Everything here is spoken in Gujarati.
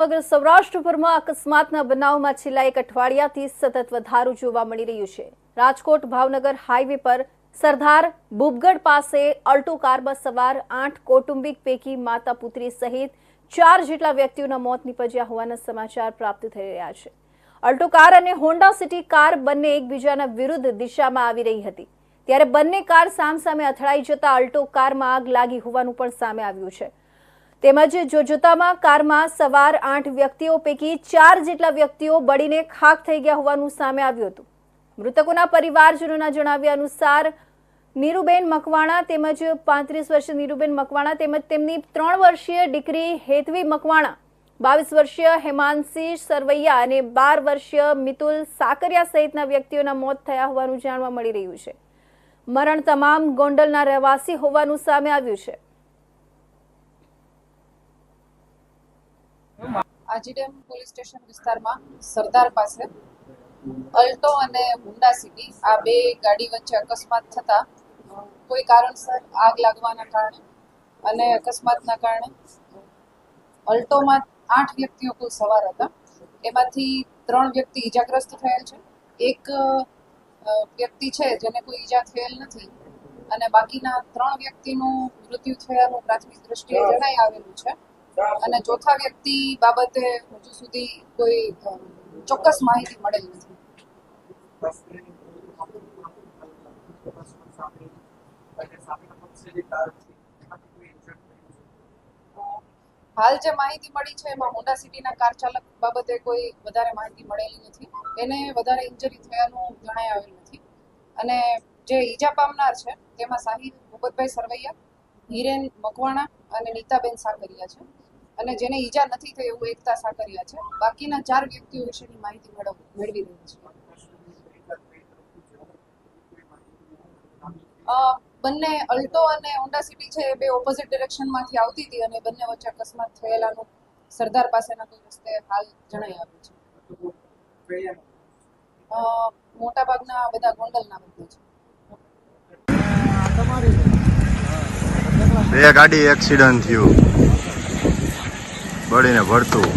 સમગ્ર સૌરાષ્ટ્રભરમાં અકસ્માતના બનાવમાં છેલ્લા એક અઠવાડિયાથી સતત વધારો જોવા મળી રહ્યું છે. રાજકોટ ભાવનગર હાઈવે પર સરદાર બુબગઢ પાસે અલ્ટો કારમાં સવાર આઠ કૌટુંબિક પૈકી માતા પુત્રી સહિત ચાર જેટલા વ્યક્તિઓના મોત નીપજ્યા હોવાના સમાચાર પ્રાપ્ત થઈ રહ્યા છે. અલ્ટો કાર અને હોન્ડા સિટી કાર બંને એકબીજાના વિરુદ્ધ દિશામાં આવી રહી હતી. ત્યારે બંને કાર સામસામે અથડાઈ જતા અલ્ટો કારમાં આગ લાગી હોવાનું પણ સામે આવ્યું છે. તેમજ જોજોતામાં કારમાં સવાર આઠ વ્યક્તિઓ પૈકી ચાર જેટલા વ્યક્તિઓ બળીને ખાખ થઈ ગયા હોવાનું સામે આવ્યું હતું. મૃતકોના પરિવારજનોના જણાવ્યા અનુસાર, નીરુબેન મકવાણા તેમજ પાંત્રીસ વર્ષીય નીરુબેન મકવાણા તેમજ તેમની ત્રણ વર્ષીય દીકરી હેતવી મકવાણા, બાવીસ વર્ષીય હેમાંશી સરવૈયા અને બાર વર્ષીય મિતુલ સાકરિયા સહિતના વ્યક્તિઓના મોત થયા હોવાનું જાણવા મળી રહ્યું છે. મરણ તમામ ગોંડલના રહેવાસી હોવાનું સામે આવ્યું છે. આજીડેમ પોલીસ સ્ટેશન વિસ્તારમાં સરદાર પાસે અલ્ટો અને હુન્ડા સિટી આ બે ગાડી વચ્ચે અકસ્માત થતા કોઈ કારણસર આગ લાગવાના કારણે અને અકસ્માતના કારણે અલ્ટોમાં આઠ વ્યક્તિઓ કુલ સવાર હતા. એમાંથી ત્રણ વ્યક્તિ ઈજાગ્રસ્ત થયેલ છે. એક વ્યક્તિ છે જેને કોઈ ઈજા થયેલ નથી અને બાકીના ત્રણ વ્યક્તિનું મૃત્યુ થયાનું પ્રાથમિક દ્રષ્ટિએ જણાઈ આવેલું છે. અને ચોથા વ્યક્તિ બાબતે હજુ સુધી કોઈ ચોક્કસ માહિતી મળેલ નથી. હાલ જે માહિતી મળી છે એમાં હોન્ડા સિટીના કાર ચાલક બાબતે કોઈ વધારે માહિતી મળેલી નથી. એને વધારે ઇન્જરી થયાનું જણાય આવેલ નથી. અને જે ઈજા પામનાર છે, તેમાં સાહિદ ભૂપતભાઈ સરવૈયા હિરેન મકવાણા અને નીતાબેન સાકરિયા છે. અને જેને ઈજા નથી થઈ એવું એકતા સાકરિયા છે. બાકીના ચાર વ્યક્તિઓ વિશેની માહિતી મેળવ રહી છે. બંને અલ્ટો અને હોન્ડા સિટી છે એ બે ઓપોઝિટ ડિરેક્શનમાંથી આવતી હતી અને બંને વચ્ચે અકસ્માત થયેલાનું સરદાર પાસેના કોઈ રસ્તે હાલ જણાઈ આવ્યું છે. મોટાભાગના બધા ગોંડલના બધા છે. બે ગાડી એક્સિડન્ટ થયું. બળીને ભરતું.